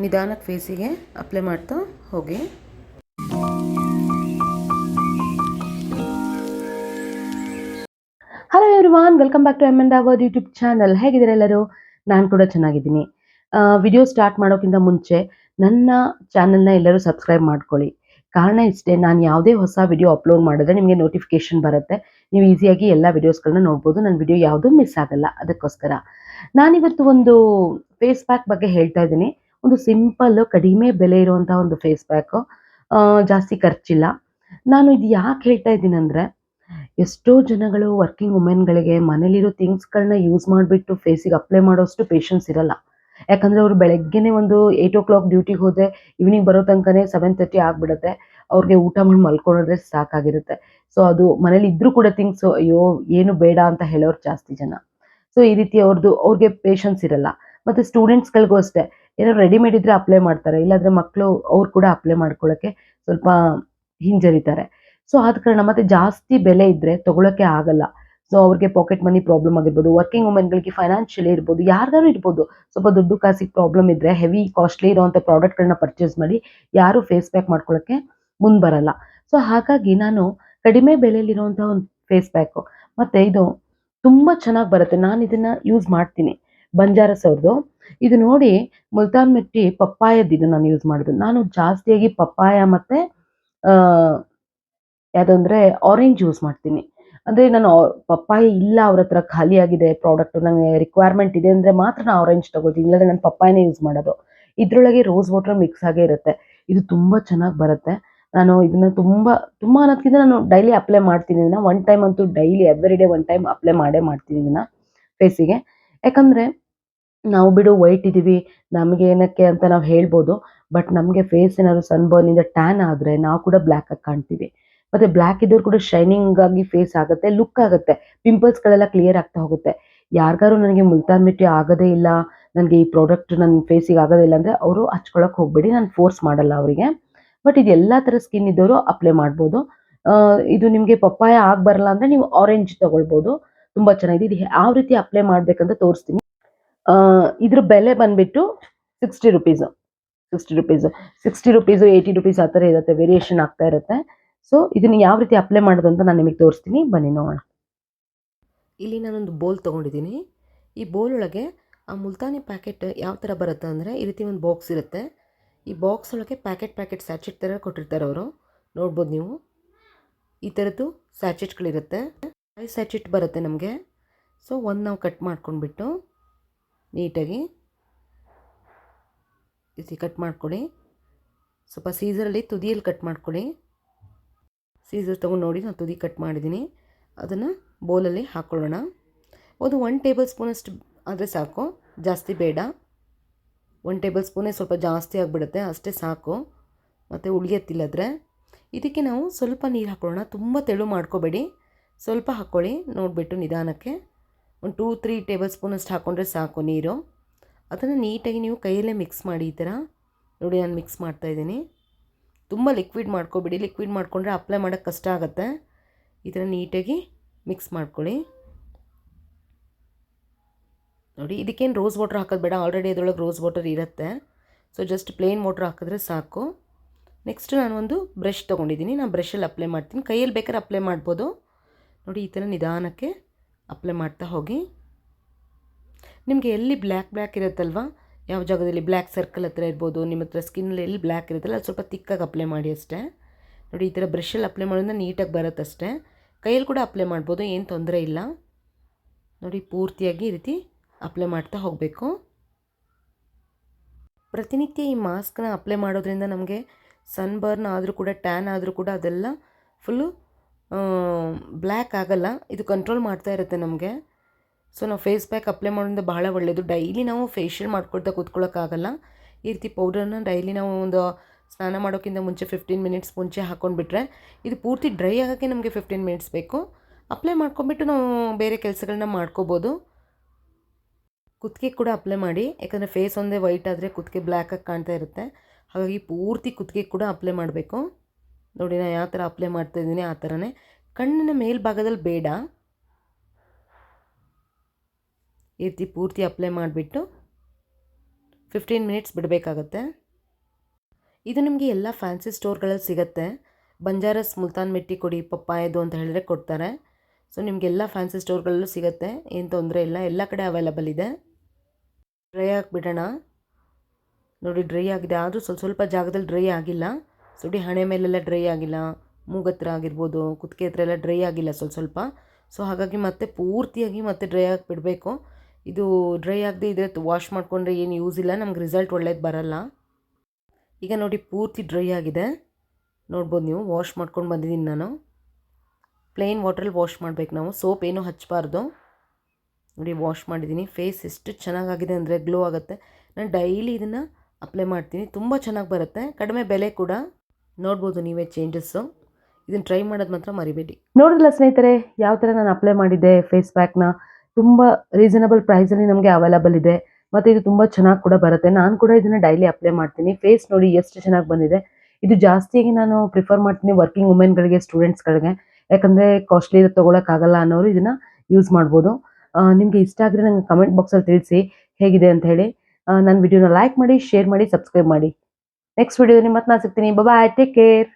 ನಿಧಾನಕ್ಕೆ ಫೇಸಿಗೆ ಅಪ್ಲೈ ಮಾಡ್ತಾ ಹೋಗಿ. Hello everyone welcome back to M end our YouTube channel ಹೇಗಿದ್ದಾರೆ ಎಲ್ಲರೂ? ನಾನು ಕೂಡ ಚೆನ್ನಾಗಿದ್ದೀನಿ. ವಿಡಿಯೋ ಸ್ಟಾರ್ಟ್ ಮಾಡೋಕ್ಕಿಂತ ಮುಂಚೆ ನನ್ನ ಚಾನಲ್ನ ಎಲ್ಲರೂ ಸಬ್ಸ್ಕ್ರೈಬ್ ಮಾಡ್ಕೊಳ್ಳಿ. ಕಾರಣ ಇಷ್ಟೇ, ನಾನು ಯಾವುದೇ ಹೊಸ ವಿಡಿಯೋ ಅಪ್ಲೋಡ್ ಮಾಡಿದ್ರೆ ನಿಮಗೆ ನೋಟಿಫಿಕೇಶನ್ ಬರುತ್ತೆ. ನೀವು ಈಸಿಯಾಗಿ ಎಲ್ಲ ವಿಡಿಯೋಸ್ಗಳನ್ನ ನೋಡ್ಬೋದು. ನನ್ನ ವಿಡಿಯೋ ಯಾವುದೂ ಮಿಸ್ ಆಗಲ್ಲ. ಅದಕ್ಕೋಸ್ಕರ ನಾನಿವತ್ತು ಒಂದು ಫೇಸ್ ಪ್ಯಾಕ್ ಬಗ್ಗೆ ಹೇಳ್ತಾ ಇದ್ದೀನಿ. ಒಂದು ಸಿಂಪಲ್ ಕಡಿಮೆ ಬೆಲೆ ಇರುವಂಥ ಒಂದು ಫೇಸ್ ಪ್ಯಾಕು ಜಾಸ್ತಿ ಖರ್ಚಿಲ್ಲ. ನಾನು ಇದು ಯಾಕೆ ಹೇಳ್ತಾ ಇದ್ದೀನಿ ಅಂದರೆ, ಎಷ್ಟೋ ಜನಗಳು ವರ್ಕಿಂಗ್ ವುಮೆನ್ಗಳಿಗೆ ಮನೇಲಿರೋ ಥಿಂಗ್ಸ್ಗಳನ್ನ ಯೂಸ್ ಮಾಡಿಬಿಟ್ಟು ಫೇಸಿಗೆ ಅಪ್ಲೈ ಮಾಡೋಷ್ಟು ಪೇಷನ್ಸ್ ಇರಲ್ಲ. ಯಾಕಂದರೆ ಅವರು ಬೆಳಗ್ಗೆನೆ ಒಂದು ಏಯ್ಟ್ ಓ ಕ್ಲಾಕ್ ಡ್ಯೂಟಿಗೆ ಹೋದರೆ ಈವ್ನಿಂಗ್ ಬರೋ ತನಕನೇ ಸೆವೆನ್ ತರ್ಟಿ ಆಗಿಬಿಡುತ್ತೆ. ಅವ್ರಿಗೆ ಊಟ ಮಾಡಿ ಮಲ್ಕೊಳ್ಳೋದ್ರೆ ಸಾಕಾಗಿರುತ್ತೆ. ಸೊ ಅದು ಮನೇಲಿ ಇದ್ರೂ ಕೂಡ ಥಿಂಗ್ಸ್ ಅಯ್ಯೋ, ಏನು ಬೇಡ ಅಂತ ಹೇಳೋರು ಜಾಸ್ತಿ ಜನ. ಸೊ ಈ ರೀತಿ ಅವ್ರದ್ದು ಅವ್ರಿಗೆ ಪೇಷನ್ಸ್ ಇರಲ್ಲ. ಮತ್ತು ಸ್ಟೂಡೆಂಟ್ಸ್ಗಳಿಗೂ ಅಷ್ಟೇ. ಏನೋ ರೆಡಿಮೇಡ್ ಇದ್ರೆ ಅಪ್ಲೈ ಮಾಡ್ತಾರೆ. ಇಲ್ಲಾಂದರೆ ಮಕ್ಕಳು ಅವ್ರು ಕೂಡ ಅಪ್ಲೈ ಮಾಡ್ಕೊಳ್ಳೋಕ್ಕೆ ಸ್ವಲ್ಪ ಹಿಂಜರಿತಾರೆ. ಸೊ ಆದ ಕಾರಣ ಮತ್ತೆ ಜಾಸ್ತಿ ಬೆಲೆ ಇದ್ರೆ ತಗೊಳಕ್ಕೆ ಆಗಲ್ಲ. ಸೊ ಅವ್ರಿಗೆ ಪಾಕೆಟ್ ಮನಿ ಪ್ರಾಬ್ಲಮ್ ಆಗಿರ್ಬೋದು ವರ್ಕಿಂಗ್ ವುಮೆನ್ಗಳಿಗೆ ಫೈನಾನ್ಷಿಯಲಿ ಇರ್ಬೋದು ಯಾರ್ದಾರು ಇರ್ಬೋದು. ಸ್ವಲ್ಪ ದುಡ್ಡು ಕಾಸಿಗೆ ಪ್ರಾಬ್ಲಮ್ ಇದ್ರೆ ಹೆವಿ ಕಾಸ್ಟ್ಲಿ ಇರುವಂಥ ಪ್ರಾಡಕ್ಟ್ಗಳನ್ನ ಪರ್ಚೇಸ್ ಮಾಡಿ ಯಾರು ಫೇಸ್ ಪ್ಯಾಕ್ ಮಾಡ್ಕೊಳ್ಳೋಕ್ಕೆ ಮುಂದೆ ಬರಲ್ಲ. ಸೊ ಹಾಗಾಗಿ ನಾನು ಕಡಿಮೆ ಬೆಲೆಯಲ್ಲಿರುವಂಥ ಒಂದು ಫೇಸ್ ಪ್ಯಾಕು ಮತ್ತು ಇದು ತುಂಬ ಚೆನ್ನಾಗಿ ಬರುತ್ತೆ. ನಾನು ಇದನ್ನ ಯೂಸ್ ಮಾಡ್ತೀನಿ. ಬಂಜಾರಸ್ ಅವ್ರದ್ದು ಇದು ನೋಡಿ ಮುಲ್ತಾನ್ ಮಿಟ್ಟಿ ಪಪ್ಪಾಯದ್ದು ನಾನು ಯೂಸ್ ಮಾಡೋದು ನಾನು ಜಾಸ್ತಿಯಾಗಿ ಪಪ್ಪಾಯ ಮತ್ತು ಯಾವುದಂದ್ರೆ ಆರೆಂಜ್ ಯೂಸ್ ಮಾಡ್ತೀನಿ. ಅಂದರೆ ನಾನು ಪಪ್ಪಾಯ ಇಲ್ಲ ಅವ್ರ ಹತ್ರ ಖಾಲಿ ಆಗಿದೆ ಪ್ರಾಡಕ್ಟ್ ನನಗೆ ರಿಕ್ವೈರ್ಮೆಂಟ್ ಇದೆ ಅಂದರೆ ಮಾತ್ರ ನಾನು ಆರೆಂಜ್ ತಗೋತೀನಿ ಇಲ್ಲದೆ ನಾನು ಪಪ್ಪಾಯನೇ ಯೂಸ್ ಮಾಡೋದು. ಇದರೊಳಗೆ ರೋಸ್ ವಾಟರ್ ಮಿಕ್ಸ್ ಆಗೇ ಇರುತ್ತೆ. ಇದು ತುಂಬ ಚೆನ್ನಾಗಿ ಬರುತ್ತೆ. ನಾನು ಇದನ್ನ ತುಂಬ ತುಂಬ ಅನ್ನೋದಕ್ಕಿಂತ ನಾನು ಡೈಲಿ ಅಪ್ಲೈ ಮಾಡ್ತೀನಿ ಇದನ್ನ. ಒನ್ ಟೈಮ್ ಅಂತೂ daily every day one time apply ಮಾಡೇ ಮಾಡ್ತೀನಿ ಇದನ್ನ ಫೇಸಿಗೆ ಯಾಕಂದರೆ ನಾವು ಬಿಡು ವೈಟ್ ಇದ್ದೀವಿ. ನಮಗೆ ಏನಕ್ಕೆ ಅಂತ ನಾವು ಹೇಳ್ಬೋದು. ಬಟ್ ನಮಗೆ ಫೇಸ್ ಏನಾದ್ರು ಸನ್ಬರ್ನಿಂದ ಟ್ಯಾನ್ ಆದರೆ ನಾವು ಕೂಡ ಬ್ಲಾಕ್ ಆಗಿ ಕಾಣ್ತೀವಿ. ಮತ್ತೆ ಬ್ಲ್ಯಾಕ್ ಇದ್ದವ್ರು ಕೂಡ ಶೈನಿಂಗ್ ಆಗಿ ಫೇಸ್ ಆಗುತ್ತೆ ಲುಕ್ ಆಗುತ್ತೆ. ಪಿಂಪಲ್ಸ್ಗಳೆಲ್ಲ ಕ್ಲಿಯರ್ ಆಗ್ತಾ ಹೋಗುತ್ತೆ. ಯಾರಿಗಾರು ನನಗೆ ಮುಲ್ತಾನ್ ಮಿಟ್ಟಿ ಆಗೋದೇ ಇಲ್ಲ, ನನಗೆ ಈ ಪ್ರಾಡಕ್ಟ್ ನನ್ನ ಫೇಸಿಗೆ ಆಗೋದೇ ಇಲ್ಲ ಅಂದರೆ ಅವರು ಹಚ್ಕೊಳಕ್ಕೆ ಹೋಗ್ಬೇಡಿ, ನಾನು ಫೋರ್ಸ್ ಮಾಡಲ್ಲ ಅವರಿಗೆ. ಬಟ್ ಇದು ಎಲ್ಲ ಥರ ಸ್ಕಿನ್ ಇದ್ದವರು ಅಪ್ಲೈ ಮಾಡ್ಬೋದು. ಇದು ನಿಮಗೆ ಪಪ್ಪಾಯ ಆಗಿ ಬರಲ್ಲ ಅಂದರೆ ನೀವು ಆರೆಂಜ್ ತೊಗೊಳ್ಬೋದು. ತುಂಬ ಚೆನ್ನಾಗಿದೆ. ಇದು ಯಾವ ರೀತಿ ಅಪ್ಲೈ ಮಾಡಬೇಕಂತ ತೋರಿಸ್ತೀನಿ. ಇದ್ರ ಬೆಲೆ ಬಂದ್ಬಿಟ್ಟು sixty rupees sixty rupees sixty rupees eighty rupees ಆ ಥರ ಇರುತ್ತೆ ವೇರಿಯೇಷನ್ ಆಗ್ತಾ ಇರುತ್ತೆ. ಸೊ ಇದನ್ನು ಯಾವ ರೀತಿ ಅಪ್ಲೈ ಮಾಡೋದು ಅಂತ ನಾನು ನಿಮಗೆ ತೋರಿಸ್ತೀನಿ. ಬನ್ನಿ ನೋಡೋಣ. ಇಲ್ಲಿ ನಾನೊಂದು ಬೋಲ್ ತೊಗೊಂಡಿದ್ದೀನಿ. ಈ ಬೋಲ್ ಒಳಗೆ ಆ ಮುಲ್ತಾನಿ ಪ್ಯಾಕೆಟ್ ಯಾವ ಥರ ಬರುತ್ತೆ ಅಂದರೆ ಈ ರೀತಿ ಒಂದು ಬಾಕ್ಸ್ ಇರುತ್ತೆ. ಈ ಬಾಕ್ಸ್ ಒಳಗೆ ಪ್ಯಾಕೆಟ್ ಪ್ಯಾಕೆಟ್ ಸ್ಯಾಚೆಟ್ ಥರ ಕೊಟ್ಟಿರ್ತಾರೆ ಅವರು. ನೋಡ್ಬೋದು ನೀವು. ಈ ಥರದ್ದು ಸ್ಯಾಚೆಟ್ಗಳಿರುತ್ತೆ ಐದು ಸ್ಯಾಚೆಟ್ ಬರುತ್ತೆ ನಮಗೆ. ಸೊ ಒಂದು ನಾವು ಕಟ್ ಮಾಡ್ಕೊಂಡ್ಬಿಟ್ಟು ನೀಟಾಗಿ ರೀತಿ ಕಟ್ ಮಾಡ್ಕೊಳ್ಳಿ. ಸ್ವಲ್ಪ ಸೀಸರಲ್ಲಿ ತುದಿಯಲ್ಲಿ ಕಟ್ ಮಾಡ್ಕೊಳ್ಳಿ. ಸೀಸರ್ ತೊಗೊಂಡು ನೋಡಿ ನಾನು ತುದಿ ಕಟ್ ಮಾಡಿದ್ದೀನಿ. ಅದನ್ನು ಬೌಲಲ್ಲಿ ಹಾಕ್ಕೊಳ್ಳೋಣ ಒಂದು ಒನ್ ಟೇಬಲ್ ಸ್ಪೂನಷ್ಟು ಆದರೆ ಸಾಕು. ಜಾಸ್ತಿ ಬೇಡ. ಒನ್ ಟೇಬಲ್ ಸ್ಪೂನೇ ಸ್ವಲ್ಪ ಜಾಸ್ತಿ ಆಗಿಬಿಡುತ್ತೆ, ಅಷ್ಟೇ ಸಾಕು. ಮತ್ತು ಉಳಿಯತ್ತಿಲ್ಲದ್ರೆ ಇದಕ್ಕೆ ನಾವು ಸ್ವಲ್ಪ ನೀರು ಹಾಕ್ಕೊಳ್ಳೋಣ ತುಂಬ ತೆಳು ಮಾಡ್ಕೋಬೇಡಿ. ಸ್ವಲ್ಪ ಹಾಕ್ಕೊಳ್ಳಿ ನೋಡಿಬಿಟ್ಟು ನಿಧಾನಕ್ಕೆ. ಒಂದು ಟೂ ತ್ರೀ ಟೇಬಲ್ ಸ್ಪೂನ್ ಅಷ್ಟು ಹಾಕ್ಕೊಂಡ್ರೆ ಸಾಕು ನೀರು. ಅದನ್ನು ನೀಟಾಗಿ ನೀವು ಕೈಯಲ್ಲೇ ಮಿಕ್ಸ್ ಮಾಡಿ ಈ ಥರ. ನೋಡಿ, ನಾನು ಮಿಕ್ಸ್ ಮಾಡ್ತಾಯಿದ್ದೀನಿ ತುಂಬ ಲಿಕ್ವಿಡ್ ಮಾಡ್ಕೊಬಿಡಿ. ಲಿಕ್ವಿಡ್ ಮಾಡಿಕೊಂಡ್ರೆ ಅಪ್ಲೈ ಮಾಡೋಕ್ಕೆ ಕಷ್ಟ ಆಗುತ್ತೆ. ಈ ಥರ ನೀಟಾಗಿ ಮಿಕ್ಸ್ ಮಾಡ್ಕೊಳ್ಳಿ. ನೋಡಿ, ಇದಕ್ಕೇನು ರೋಸ್ ವಾಟರ್ ಹಾಕೋದು ಬೇಡ. ಆಲ್ರೆಡಿ ಅದರೊಳಗೆ ರೋಸ್ ವಾಟರ್ ಇರುತ್ತೆ. ಸೊ, ಜಸ್ಟ್ ಪ್ಲೇನ್ ವಾಟರ್ ಹಾಕಿದ್ರೆ ಸಾಕು. ನೆಕ್ಸ್ಟ್ ನಾನು ಒಂದು ಬ್ರಷ್ ತೊಗೊಂಡಿದ್ದೀನಿ. ನಾನು ಬ್ರಷಲ್ಲಿ ಅಪ್ಲೈ ಮಾಡ್ತೀನಿ. ಕೈಯಲ್ಲಿ ಬೇಕಾದ್ರೆ ಅಪ್ಲೈ ಮಾಡ್ಬೋದು. ನೋಡಿ, ಈ ಥರ ನಿಧಾನಕ್ಕೆ ಅಪ್ಲೈ ಮಾಡ್ತಾ ಹೋಗಿ. ನಿಮಗೆ ಎಲ್ಲಿ ಬ್ಲ್ಯಾಕ್ ಬ್ಲ್ಯಾಕ್ ಇರುತ್ತಲ್ವ? ಯಾವ ಜಾಗದಲ್ಲಿ ಬ್ಲ್ಯಾಕ್ ಸರ್ಕಲ್ ಹತ್ರ ಇರ್ಬೋದು, ನಿಮ್ಮ ಹತ್ರ ಸ್ಕಿನ್ನಲ್ಲಿ ಎಲ್ಲಿ ಬ್ಲ್ಯಾಕ್ ಇರುತ್ತಲ್ಲ, ಅದು ಸ್ವಲ್ಪ ತಿಕ್ಕಾಗಿ ಅಪ್ಲೈ ಮಾಡಿ ಅಷ್ಟೇ. ನೋಡಿ, ಈ ಥರ ಬ್ರಷಲ್ಲಿ ಅಪ್ಲೈ ಮಾಡೋದ್ರಿಂದ ನೀಟಾಗಿ ಬರುತ್ತಷ್ಟೇ ಕೈಯಲ್ಲಿ ಕೂಡ ಅಪ್ಲೈ ಮಾಡ್ಬೋದು, ಏನು ತೊಂದರೆ ಇಲ್ಲ. ನೋಡಿ, ಪೂರ್ತಿಯಾಗಿ ಈ ರೀತಿ ಅಪ್ಲೈ ಮಾಡ್ತಾ ಹೋಗಬೇಕು. ಪ್ರತಿನಿತ್ಯ ಈ ಮಾಸ್ಕ್ನ ಅಪ್ಲೈ ಮಾಡೋದ್ರಿಂದ ನಮಗೆ ಸನ್ಬರ್ನ್ ಆದರೂ ಕೂಡ ಟ್ಯಾನ್ ಆದರೂ ಕೂಡ ಅದೆಲ್ಲ ಫುಲ್ಲು ಬ್ಲ್ಯಾಕ್ ಆಗಲ್ಲ, ಇದು ಕಂಟ್ರೋಲ್ ಮಾಡ್ತಾ ಇರುತ್ತೆ ನಮಗೆ. ಸೊ ನಾವು ಫೇಸ್ ಪ್ಯಾಕ್ ಅಪ್ಲೈ ಮಾಡೋದ್ರಿಂದ ಬಹಳ ಒಳ್ಳೆಯದು ಡೈಲಿ ನಾವು ಫೇಶಿಯಲ್ ಮಾಡ್ಕೊಳ್ತಾ ಕೂತ್ಕೊಳ್ಳೋಕ್ಕಾಗಲ್ಲ ಈ ರೀತಿ ಪೌಡರ್ನ ಡೈಲಿ ನಾವು ಒಂದು ಸ್ನಾನ ಮಾಡೋಕ್ಕಿಂತ ಮುಂಚೆ ಫಿಫ್ಟೀನ್ ಮಿನಿಟ್ಸ್ ಮುಂಚೆ ಹಾಕ್ಕೊಂಡ್ಬಿಟ್ರೆ ಇದು ಪೂರ್ತಿ ಡ್ರೈ ಆಗೋಕ್ಕೆ ನಮಗೆ ಫಿಫ್ಟೀನ್ ಮಿನಿಟ್ಸ್ ಬೇಕು. ಅಪ್ಲೈ ಮಾಡ್ಕೊಂಬಿಟ್ಟು ನಾವು ಬೇರೆ ಕೆಲಸಗಳನ್ನ ಮಾಡ್ಕೋಬೋದು. ಕುತ್ತಿಗೆ ಕೂಡ ಅಪ್ಲೈ ಮಾಡಿ, ಯಾಕಂದರೆ ಫೇಸ್ ಒಂದೇ ವೈಟ್ ಆದರೆ ಕುತ್ತಿಗೆ ಬ್ಲ್ಯಾಕಾಗಿ ಕಾಣ್ತಾ ಇರುತ್ತೆ. ಹಾಗಾಗಿ ಪೂರ್ತಿ ಕುತ್ತಿಗೆ ಕೂಡ ಅಪ್ಲೈ ಮಾಡಬೇಕು. ನೋಡಿ ನಾನು ಯಾವ ಥರ ಅಪ್ಲೈ ಮಾಡ್ತಾ ಇದ್ದೀನಿ, ಆ ಥರನೇ. ಕಣ್ಣಿನ ಮೇಲ್ಭಾಗದಲ್ಲಿ ಬೇಡ. ಈ ರೀತಿ ಪೂರ್ತಿ ಅಪ್ಲೈ ಮಾಡಿಬಿಟ್ಟು ಫಿಫ್ಟೀನ್ ಮಿನಿಟ್ಸ್ ಬಿಡಬೇಕಾಗತ್ತೆ. ಇದು ನಿಮಗೆ ಎಲ್ಲ ಫ್ಯಾನ್ಸಿ ಸ್ಟೋರ್ಗಳಲ್ಲಿ ಸಿಗುತ್ತೆ. ಬಂಜಾರಸ್ ಮುಲ್ತಾನ್ ಮೆಟ್ಟಿ ಕೊಡಿ ಪಪ್ಪಾಯದು ಅಂತ ಹೇಳಿದ್ರೆ ಕೊಡ್ತಾರೆ. ಸೊ ನಿಮಗೆಲ್ಲ ಫ್ಯಾನ್ಸಿ ಸ್ಟೋರ್ಗಳಲ್ಲೂ ಸಿಗುತ್ತೆ. ಏನು ತೊಂದರೆ ಇಲ್ಲ. ಎಲ್ಲ ಕಡೆ ಅವೈಲಬಲ್ ಇದೆ. ಡ್ರೈ ಆಗಿಬಿಡೋಣ. ನೋಡಿ ಡ್ರೈ ಆಗಿದೆ. ಆದರೂ ಸ್ವಲ್ಪ ಸ್ವಲ್ಪ ಜಾಗದಲ್ಲಿ ಡ್ರೈ ಆಗಿಲ್ಲ. ಸುಡಿ ಹಣೆ ಮೇಲೆಲ್ಲ ಡ್ರೈ ಆಗಿಲ್ಲ ಮೂಗತ್ರ ಆಗಿರ್ಬೋದು, ಕುತ್ತಿಗೆ ಹತ್ರ ಎಲ್ಲ ಡ್ರೈ ಆಗಿಲ್ಲ ಸ್ವಲ್ಪ ಸ್ವಲ್ಪ. ಸೊ ಹಾಗಾಗಿ ಮತ್ತೆ ಪೂರ್ತಿಯಾಗಿ ಮತ್ತೆ ಡ್ರೈ ಆಗಿಬಿಡಬೇಕು ಇದು ಡ್ರೈ ಆಗದೆ ಇದ್ರೆ ವಾಶ್ ಮಾಡಿಕೊಂಡ್ರೆ ಏನು ಯೂಸ್ ಇಲ್ಲ, ನಮ್ಗೆ ರಿಸಲ್ಟ್ ಒಳ್ಳೇದು ಬರಲ್ಲ. ಈಗ ನೋಡಿ ಪೂರ್ತಿ ಡ್ರೈ ಆಗಿದೆ. ನೋಡ್ಬೋದು ನೀವು ವಾಶ್ ಮಾಡ್ಕೊಂಡು ಬಂದಿದ್ದೀನಿ ನಾನು. ಪ್ಲೇನ್ ವಾಟ್ರಲ್ಲಿ ವಾಶ್ ಮಾಡಬೇಕು ನಾವು. ಸೋಪ್ ಏನೂ ಹಚ್ಚಬಾರ್ದು ನೋಡಿ ವಾಶ್ ಮಾಡಿದ್ದೀನಿ. ಫೇಸ್ ಎಷ್ಟು ಚೆನ್ನಾಗಾಗಿದೆ ಅಂದರೆ ಗ್ಲೋ ಆಗುತ್ತೆ. ನಾನು ಡೈಲಿ ಇದನ್ನು ಅಪ್ಲೈ ಮಾಡ್ತೀನಿ. ತುಂಬ ಚೆನ್ನಾಗಿ ಬರುತ್ತೆ. ಕಡಿಮೆ ಬೆಲೆ ಕೂಡ. ನೋಡ್ಬೋದು ನೀವೇ ಚೇಂಜಸ್ಸು ಇದನ್ನು ಟ್ರೈ ಮಾಡೋದು ಮಾತ್ರ ಮರಿಬೇಡಿ. ನೋಡಿದ್ರಲ್ಲ ಸ್ನೇಹಿತರೆ, ಯಾವ ಥರ ನಾನು ಅಪ್ಲೈ ಮಾಡಿದ್ದೆ ಫೇಸ್ ಪ್ಯಾಕ್ನ ತುಂಬ ರೀಸನಬಲ್ ಪ್ರೈಸಲ್ಲಿ ನಮಗೆ ಅವೈಲಬಲ್ ಇದೆ. ಮತ್ತು ಇದು ತುಂಬ ಚೆನ್ನಾಗಿ ಕೂಡ ಬರುತ್ತೆ. ನಾನು ಕೂಡ ಇದನ್ನು ಡೈಲಿ ಅಪ್ಲೈ ಮಾಡ್ತೀನಿ. ಫೇಸ್ ನೋಡಿ ಎಷ್ಟು ಚೆನ್ನಾಗಿ ಬಂದಿದೆ. ಇದು ಜಾಸ್ತಿಯಾಗಿ ನಾನು ಪ್ರಿಫರ್ ಮಾಡ್ತೀನಿ ವರ್ಕಿಂಗ್ ವುಮೆನ್ಗಳಿಗೆ ಸ್ಟೂಡೆಂಟ್ಸ್ಗಳಿಗೆ ಯಾಕಂದರೆ ಕಾಸ್ಟ್ಲಿ ತೊಗೊಳಕ್ಕಾಗಲ್ಲ ಅನ್ನೋರು ಇದನ್ನು ಯೂಸ್ ಮಾಡ್ಬೋದು. ನಿಮಗೆ ಇಷ್ಟ ಆಗಿದ್ರೆ ನಂಗೆ ಕಮೆಂಟ್ ಬಾಕ್ಸಲ್ಲಿ ತಿಳಿಸಿ ಹೇಗಿದೆ ಅಂತ ಹೇಳಿ. ನನ್ನ ವಿಡಿಯೋನ ಲೈಕ್ ಮಾಡಿ ಶೇರ್ ಮಾಡಿ ಸಬ್ಸ್ಕ್ರೈಬ್ ಮಾಡಿ. ನೆಕ್ಸ್ಟ್ ವಿಡಿಯೋದಲ್ಲಿ ಮತ್ತೆ ನಾನು ಸಿಗ್ತೀನಿ. Bye take care